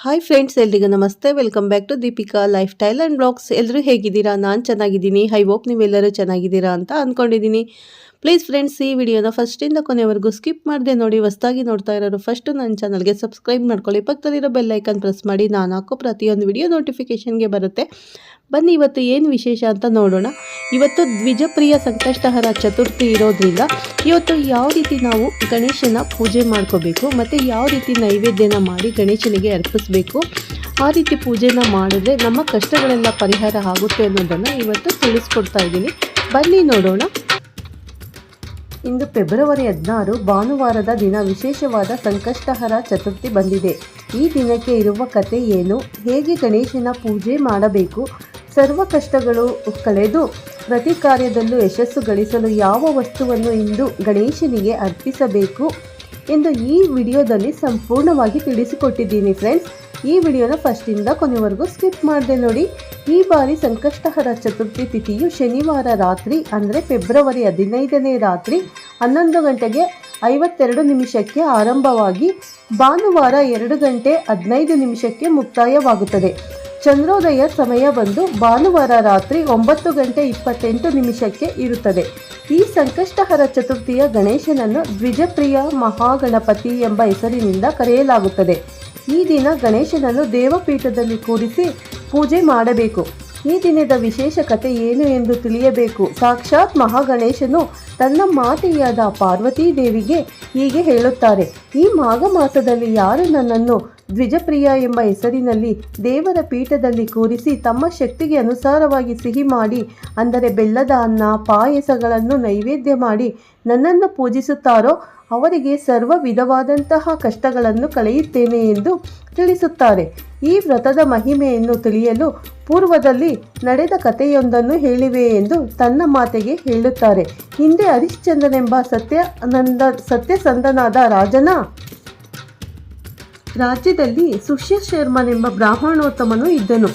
Hi friends ಎಲ್ರಿಗೂ ನಮಸ್ತೆ. Welcome back to Deepika lifestyle and blogs ಎಲ್ಲರೂ ಹೇಗಿದ್ದೀರಾ? ನಾನು ಚೆನ್ನಾಗಿದ್ದೀನಿ. ಐ ಹೋಪ್ ನೀವೆಲ್ಲರೂ ಚೆನ್ನಾಗಿದ್ದೀರಾ ಅಂತ ಅಂದ್ಕೊಂಡಿದ್ದೀನಿ ಪ್ಲೀಸ್ ಫ್ರೆಂಡ್ಸ್ ಈ ವಿಡಿಯೋನ ಫಸ್ಟಿಂದ ಕೊನೆವರೆಗೂ ಸ್ಕಿಪ್ ಮಾಡಿದೆ ನೋಡಿ. ಹೊಸ್ದಾಗಿ ನೋಡ್ತಾ ಇರೋರು ಫಸ್ಟು ನನ್ನ ಚಾನಲ್ಗೆ ಸಬ್ಸ್ಕ್ರೈಬ್ ಮಾಡ್ಕೊಳ್ಳಿ. ಪಕ್ಕದಲ್ಲಿರೋ ಬೆಲ್ಲೈಕನ್ ಪ್ರೆಸ್ ಮಾಡಿ. ನಾನು ಹಾಕೋ ಪ್ರತಿಯೊಂದು ವಿಡಿಯೋ ನೋಟಿಫಿಕೇಷನ್ಗೆ ಬರುತ್ತೆ. ಬನ್ನಿ, ಇವತ್ತು ಏನು ವಿಶೇಷ ಅಂತ ನೋಡೋಣ. ಇವತ್ತು ದ್ವಿಜಪ್ರಿಯ ಸಂಕಷ್ಟಹರ ಚತುರ್ಥಿ ಇರೋದ್ರಿಂದ ಇವತ್ತು ಯಾವ ರೀತಿ ನಾವು ಗಣೇಶನ ಪೂಜೆ ಮಾಡ್ಕೋಬೇಕು, ಮತ್ತು ಯಾವ ರೀತಿ ನೈವೇದ್ಯನ ಮಾಡಿ ಗಣೇಶನಿಗೆ ಅರ್ಪಿಸಬೇಕು ಆ ರೀತಿ ಪೂಜೆನ ಮಾಡಿದ್ರೆ ನಮ್ಮ ಕಷ್ಟಗಳೆಲ್ಲ ಪರಿಹಾರ ಆಗುತ್ತೆ ಅನ್ನೋದನ್ನು ಇವತ್ತು ತಿಳಿಸ್ಕೊಡ್ತಾ ಇದ್ದೀನಿ. ಬನ್ನಿ ನೋಡೋಣ. ಇಂದು ಫೆಬ್ರವರಿ ಹದಿನಾರು, ಭಾನುವಾರದ ದಿನ ವಿಶೇಷವಾದ ಸಂಕಷ್ಟಹರ ಚತುರ್ಥಿ ಬಂದಿದೆ. ಈ ದಿನಕ್ಕೆ ಇರುವ ಕತೆ ಏನು? ಹೇಗೆ ಗಣೇಶನ ಪೂಜೆ ಮಾಡಬೇಕು? ಸರ್ವ ಕಷ್ಟಗಳು ಕಳೆದು ಪ್ರತಿ ಕಾರ್ಯದಲ್ಲೂ ಯಶಸ್ಸು ಗಳಿಸಲು ಯಾವ ವಸ್ತುವನ್ನು ಇಂದು ಗಣೇಶನಿಗೆ ಅರ್ಪಿಸಬೇಕು? ಎಂದು ಈ ವಿಡಿಯೋದಲ್ಲಿ ಸಂಪೂರ್ಣವಾಗಿ ತಿಳಿಸಿಕೊಟ್ಟಿದ್ದೀನಿ ಫ್ರೆಂಡ್ಸ್ ಈ ವಿಡಿಯೋನ ಫಸ್ಟಿಂದ ಕೊನೆವರೆಗೂ ಸ್ಕಿಪ್ ಮಾಡಿದೆ ನೋಡಿ. ಈ ಬಾರಿ ಸಂಕಷ್ಟಹರ ಚತುರ್ಥಿ ತಿಥಿಯು ಶನಿವಾರ ರಾತ್ರಿ, ಅಂದರೆ ಫೆಬ್ರವರಿ ಹದಿನೈದನೇ ರಾತ್ರಿ, ಹನ್ನೊಂದು ಗಂಟೆಗೆ ಐವತ್ತೆರಡು ನಿಮಿಷಕ್ಕೆ ಆರಂಭವಾಗಿ ಭಾನುವಾರ ಎರಡು ಗಂಟೆ ಹದಿನೈದು ನಿಮಿಷಕ್ಕೆ ಮುಕ್ತಾಯವಾಗುತ್ತದೆ. ಚಂದ್ರೋದಯ ಸಮಯ ಬಂದು ಭಾನುವಾರ ರಾತ್ರಿ ಒಂಬತ್ತು ಗಂಟೆ ಇಪ್ಪತ್ತೆಂಟು ನಿಮಿಷಕ್ಕೆ ಇರುತ್ತದೆ. ಈ ಸಂಕಷ್ಟಹರ ಚತುರ್ಥಿಯ ಗಣೇಶನನ್ನು ದ್ವಿಜಪ್ರಿಯ ಮಹಾಗಣಪತಿ ಎಂಬ ಹೆಸರಿನಿಂದ ಕರೆಯಲಾಗುತ್ತದೆ. ಈ ದಿನ ಗಣೇಶನನ್ನು ದೇವಪೀಠದಲ್ಲಿ ಕೂರಿಸಿ ಪೂಜೆ ಮಾಡಬೇಕು. ಈ ದಿನದ ವಿಶೇಷ ಕಥೆ ಏನು ಎಂದು ತಿಳಿಯಬೇಕು. ಸಾಕ್ಷಾತ್ ಮಹಾಗಣೇಶನು ತನ್ನ ಮಾತೆಯಾದ ಪಾರ್ವತೀ ದೇವಿಗೆ ಹೀಗೆ ಹೇಳುತ್ತಾರೆ, ಈ ಮಾಘ ಮಾಸದಲ್ಲಿ ಯಾರು ನನ್ನನ್ನು ದ್ವಿಜಪ್ರಿಯ ಎಂಬ ಹೆಸರಿನಲ್ಲಿ ದೇವರ ಪೀಠದಲ್ಲಿ ಕೂರಿಸಿ ತಮ್ಮ ಶಕ್ತಿಗೆ ಅನುಸಾರವಾಗಿ ಸಿಹಿ ಮಾಡಿ, ಅಂದರೆ ಬೆಲ್ಲದ ಅನ್ನ, ಪಾಯಸಗಳನ್ನು ನೈವೇದ್ಯ ಮಾಡಿ ನನ್ನನ್ನು ಪೂಜಿಸುತ್ತಾರೋ ಅವರಿಗೆ ಸರ್ವ ವಿಧವಾದಂತಹ ಕಷ್ಟಗಳನ್ನು ಕಳೆಯುತ್ತೇನೆ ಎಂದು ತಿಳಿಸುತ್ತಾರೆ. ಈ ವ್ರತದ ಮಹಿಮೆಯನ್ನು ತಿಳಿಯಲು ಪೂರ್ವದಲ್ಲಿ ನಡೆದ ಕಥೆಯೊಂದನ್ನು ಹೇಳಿವೆ ಎಂದು ತನ್ನ ಮಾತೆಗೆ ಹೇಳುತ್ತಾರೆ. ಹಿಂದೆ ಹರಿಶ್ಚಂದ್ರನೆಂಬ ಸತ್ಯಾನಂದ ಸತ್ಯಸಂಧನಾದ ರಾಜನ ರಾಜ್ಯದಲ್ಲಿ ಸುಷ್ಯ ಶರ್ಮನೆಂಬ ಬ್ರಾಹ್ಮಣೋತ್ತಮನು ಇದ್ದನು.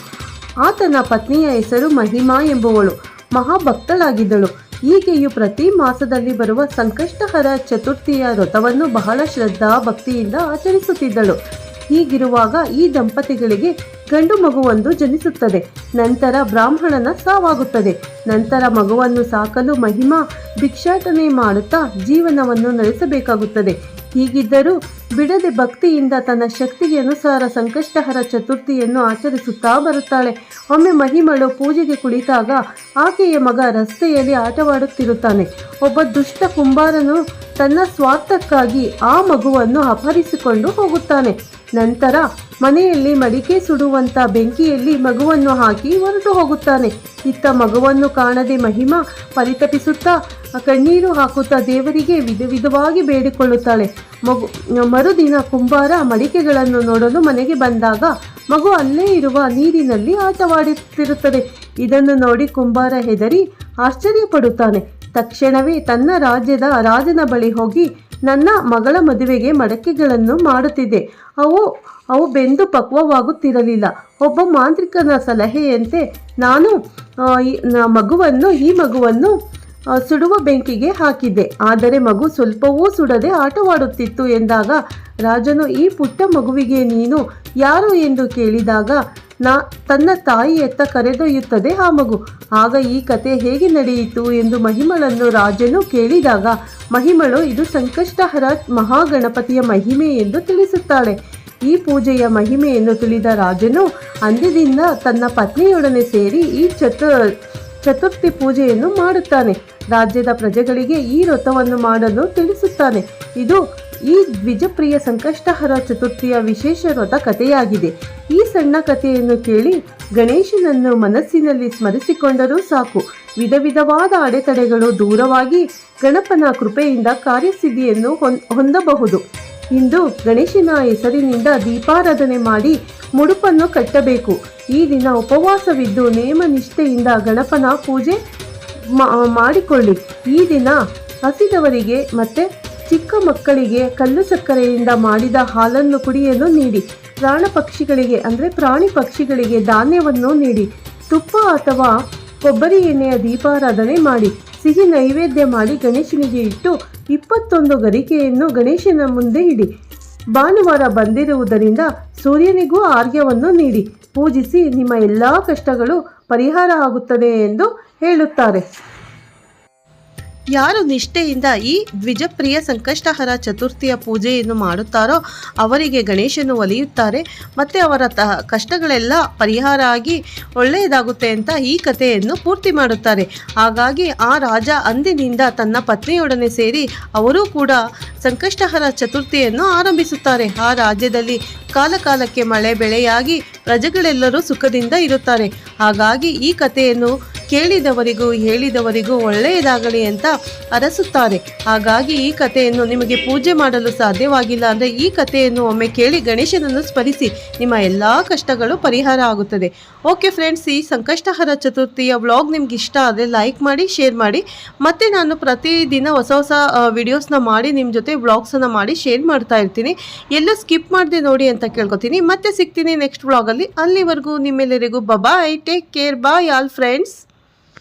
ಆತನ ಪತ್ನಿಯ ಹೆಸರು ಮಹಿಮಾ ಎಂಬುವಳು. ಮಹಾಭಕ್ತಳಾಗಿದ್ದಳು. ಈಕೆಯು ಪ್ರತಿ ಮಾಸದಲ್ಲಿ ಬರುವ ಸಂಕಷ್ಟಹರ ಚತುರ್ಥಿಯ ವ್ರತವನ್ನು ಬಹಳ ಶ್ರದ್ಧಾ ಭಕ್ತಿಯಿಂದ ಆಚರಿಸುತ್ತಿದ್ದಳು. ಹೀಗಿರುವಾಗ ಈ ದಂಪತಿಗಳಿಗೆ ಗಂಡು ಮಗುವೊಂದು ಜನಿಸುತ್ತದೆ. ನಂತರ ಬ್ರಾಹ್ಮಣನ ಸಾವಾಗುತ್ತದೆ. ನಂತರ ಮಗುವನ್ನು ಸಾಕಲು ಮಹಿಮಾ ಭಿಕ್ಷಾಟನೆ ಮಾಡುತ್ತಾ ಜೀವನವನ್ನು ನಡೆಸಬೇಕಾಗುತ್ತದೆ. ಹೀಗಿದ್ದರೂ ಬಿಡದೆ ಭಕ್ತಿಯಿಂದ ತನ್ನ ಶಕ್ತಿಗೆ ಅನುಸಾರ ಸಂಕಷ್ಟಹರ ಚತುರ್ಥಿಯನ್ನು ಆಚರಿಸುತ್ತಾ ಬರುತ್ತಾಳೆ. ಒಮ್ಮೆ ಮಹಿಮಳು ಪೂಜೆಗೆ ಕುಳಿತಾಗ ಆಕೆಯ ಮಗ ರಸ್ತೆಯಲ್ಲಿ ಆಟವಾಡುತ್ತಿರುತ್ತಾನೆ. ಒಬ್ಬ ದುಷ್ಟ ಕುಂಬಾರನು ತನ್ನ ಸ್ವಾರ್ಥಕ್ಕಾಗಿ ಆ ಮಗುವನ್ನು ಅಪಹರಿಸಿಕೊಂಡು ಹೋಗುತ್ತಾನೆ. ನಂತರ ಮನೆಯಲ್ಲಿ ಮಡಿಕೆ ಸುಡುವಂತ ಬೆಂಕಿಯಲ್ಲಿ ಮಗುವನ್ನು ಹಾಕಿ ಹೊರಟು ಹೋಗುತ್ತಾನೆ. ಇತ್ತ ಮಗುವನ್ನು ಕಾಣದೆ ಮಹಿಮಾ ಪರಿತಪಿಸುತ್ತಾ ಕಣ್ಣೀರು ಹಾಕುತ್ತಾ ದೇವರಿಗೆ ವಿಧ ವಿಧವಾಗಿ ಬೇಡಿಕೊಳ್ಳುತ್ತಾಳೆ. ಮಗು, ಮರುದಿನ ಕುಂಬಾರ ಮಡಿಕೆಗಳನ್ನು ನೋಡಲು ಮನೆಗೆ ಬಂದಾಗ ಮಗು ಅಲ್ಲೇ ಇರುವ ನೀರಿನಲ್ಲಿ ಆಟವಾಡುತ್ತಿರುತ್ತದೆ. ಇದನ್ನು ನೋಡಿ ಕುಂಬಾರ ಹೆದರಿ ಆಶ್ಚರ್ಯಪಡುತ್ತಾನೆ. ತಕ್ಷಣವೇ ತನ್ನ ರಾಜ್ಯದ ರಾಜನ ಬಳಿ ಹೋಗಿ ನನ್ನ ಮಗಳ ಮದುವೆಗೆ ಮಡಕೆಗಳನ್ನು ಮಾಡುತ್ತಿದ್ದೆ. ಅವು ಅವು ಬೆಂದು ಪಕ್ವವಾಗುತ್ತಿರಲಿಲ್ಲ. ಒಬ್ಬ ಮಾಂತ್ರಿಕನ ಸಲಹೆಯಂತೆ ನಾನು ಮಗುವನ್ನು, ಈ ಮಗುವನ್ನು ಸುಡುವ ಬೆಂಕಿಗೆ ಹಾಕಿದ್ದೆ. ಆದರೆ ಮಗು ಸ್ವಲ್ಪವೂ ಸುಡದೆ ಆಟವಾಡುತ್ತಿತ್ತು ಎಂದಾಗ, ರಾಜನು, ಈ ಪುಟ್ಟ ಮಗುವಿಗೆ ನೀನು ಯಾರು ಎಂದು ಕೇಳಿದಾಗ ನಾ ತನ್ನ ತಾಯಿಯತ್ತ ಕರೆದೊಯ್ಯುತ್ತದೆ ಆ ಮಗು. ಆಗ ಈ ಕತೆ ಹೇಗೆ ನಡೆಯಿತು ಎಂದು ಮಹಿಮಳನ್ನು ರಾಜನು ಕೇಳಿದಾಗ, ಮಹಿಮಳು ಇದು ಸಂಕಷ್ಟಹರ ಮಹಾಗಣಪತಿಯ ಮಹಿಮೆ ಎಂದು ತಿಳಿಸುತ್ತಾಳೆ. ಈ ಪೂಜೆಯ ಮಹಿಮೆಯನ್ನು ತಿಳಿದ ರಾಜನು ಅಂದಿನಿಂದ ತನ್ನ ಪತ್ನಿಯೊಡನೆ ಸೇರಿ ಈ ಚತು ಚತುರ್ಥಿ ಪೂಜೆಯನ್ನು ಮಾಡುತ್ತಾನೆ. ರಾಜ್ಯದ ಪ್ರಜೆಗಳಿಗೆ ಈ ವ್ರತವನ್ನು ಮಾಡಲು ತಿಳಿಸುತ್ತಾನೆ. ಇದು ಈ ದ್ವಿಜಪ್ರಿಯ ಸಂಕಷ್ಟಹರ ಚತುರ್ಥಿಯ ವಿಶೇಷ ವ್ರತ ಕಥೆಯಾಗಿದೆ. ಈ ಸಣ್ಣ ಕಥೆಯನ್ನು ಕೇಳಿ ಗಣೇಶನನ್ನು ಮನಸ್ಸಿನಲ್ಲಿ ಸ್ಮರಿಸಿಕೊಂಡರೂ ಸಾಕು. ವಿಧ ವಿಧವಾದ ಅಡೆತಡೆಗಳು ದೂರವಾಗಿ ಗಣಪನ ಕೃಪೆಯಿಂದ ಕಾರ್ಯಸಿದ್ಧಿಯನ್ನು ಹೊಂದಬಹುದು. ಇಂದು ಗಣೇಶನ ಹೆಸರಿನಿಂದ ದೀಪಾರಾಧನೆ ಮಾಡಿ ಮುಡುಪನ್ನು ಕಟ್ಟಬೇಕು. ಈ ದಿನ ಉಪವಾಸವಿದ್ದು ನೇಮ ನಿಷ್ಠೆಯಿಂದ ಗಣಪನ ಪೂಜೆ ಮಾಡಿಕೊಳ್ಳಿ. ಈ ದಿನ ಹಸಿದವರಿಗೆ ಮತ್ತೆ ಚಿಕ್ಕ ಮಕ್ಕಳಿಗೆ ಕಲ್ಲು ಸಕ್ಕರೆಯಿಂದ ಮಾಡಿದ ಹಾಲನ್ನು ಕುಡಿಯಲು ನೀಡಿ. ಪ್ರಾಣ ಪಕ್ಷಿಗಳಿಗೆ ಅಂದರೆ ಪ್ರಾಣಿ ಪಕ್ಷಿಗಳಿಗೆ ಧಾನ್ಯವನ್ನು ನೀಡಿ. ತುಪ್ಪ ಅಥವಾ ಕೊಬ್ಬರಿ ಎಣ್ಣೆಯ ದೀಪಾರಾಧನೆ ಮಾಡಿ. ಸಿಹಿ ನೈವೇದ್ಯ ಮಾಡಿ ಗಣೇಶನಿಗೆ ಇಟ್ಟು ಇಪ್ಪತ್ತೊಂದು ಗರಿಕೆಯನ್ನು ಗಣೇಶನ ಮುಂದೆ ಇಡಿ. ಭಾನುವಾರ ಬಂದಿರುವುದರಿಂದ ಸೂರ್ಯನಿಗೂ ಆರ್ಯವನ್ನು ನೀಡಿ. ಪೂಜಿಸಿ ನಿಮ್ಮ ಎಲ್ಲ ಕಷ್ಟಗಳು ಪರಿಹಾರ ಆಗುತ್ತದೆ ಎಂದು ಹೇಳುತ್ತಾರೆ. ಯಾರು ನಿಷ್ಠೆಯಿಂದ ಈ ದ್ವಿಜಪ್ರಿಯ ಸಂಕಷ್ಟಹರ ಚತುರ್ಥಿಯ ಪೂಜೆಯನ್ನು ಮಾಡುತ್ತಾರೋ ಅವರಿಗೆ ಗಣೇಶನು ಒಲಿಯುತ್ತಾರೆ. ಮತ್ತು ಅವರ ತ, ಕಷ್ಟಗಳೆಲ್ಲ ಪರಿಹಾರ ಆಗಿ ಒಳ್ಳೆಯದಾಗುತ್ತೆ ಅಂತ ಈ ಕಥೆಯನ್ನು ಪೂರ್ತಿ ಮಾಡುತ್ತಾರೆ. ಹಾಗಾಗಿ ಆ ರಾಜ ಅಂದಿನಿಂದ ತನ್ನ ಪತ್ನಿಯೊಡನೆ ಸೇರಿ ಅವರೂ ಕೂಡ ಸಂಕಷ್ಟಹರ ಚತುರ್ಥಿಯನ್ನು ಆರಂಭಿಸುತ್ತಾರೆ. ಆ ರಾಜ್ಯದಲ್ಲಿ ಕಾಲಕಾಲಕ್ಕೆ ಮಳೆ ಬೆಳೆಯಾಗಿ ಪ್ರಜೆಗಳೆಲ್ಲರೂ ಸುಖದಿಂದ ಇರುತ್ತಾರೆ. ಹಾಗಾಗಿ ಈ ಕಥೆಯನ್ನು ಕೇಳಿದವರಿಗೂ, ಹೇಳಿದವರಿಗೂ ಒಳ್ಳೆಯದಾಗಲಿ ಅಂತ ಅರಸುತ್ತಾರೆ. ಹಾಗಾಗಿ ಈ ಕಥೆಯನ್ನು ನಿಮಗೆ ಪೂಜೆ ಮಾಡಲು ಸಾಧ್ಯವಾಗಿಲ್ಲ ಅಂದರೆ ಈ ಕಥೆಯನ್ನು ಒಮ್ಮೆ ಕೇಳಿ ಗಣೇಶನನ್ನು ಸ್ಮರಿಸಿ. ನಿಮ್ಮ ಎಲ್ಲ ಕಷ್ಟಗಳು ಪರಿಹಾರ ಆಗುತ್ತದೆ. ಓಕೆ ಫ್ರೆಂಡ್ಸ್, ಈ ಸಂಕಷ್ಟಹರ ಚತುರ್ಥಿಯ ವ್ಲಾಗ್ ನಿಮ್ಗೆ ಇಷ್ಟ ಆದರೆ ಲೈಕ್ ಮಾಡಿ, ಶೇರ್ ಮಾಡಿ. ಮತ್ತು ನಾನು ಪ್ರತಿದಿನ ಹೊಸ ಹೊಸ ವಿಡಿಯೋಸ್ನ ಮಾಡಿ ನಿಮ್ಮ ಜೊತೆ ವ್ಲಾಗ್ಸನ್ನು ಮಾಡಿ, ಶೇರ್ ಮಾಡ್ತಾ ಇರ್ತೀನಿ. ಎಲ್ಲೂ ಸ್ಕಿಪ್ ಮಾಡದೆ ನೋಡಿ ಅಂತ ಕೇಳ್ಕೊತೀನಿ. ಮತ್ತೆ ಸಿಗ್ತೀನಿ ನೆಕ್ಸ್ಟ್ ವ್ಲಾಗಲ್ಲಿ. ಅಲ್ಲಿವರೆಗೂ ನಿಮ್ಮೆಲ್ಲರಿಗೂ bye bye take care bye all friends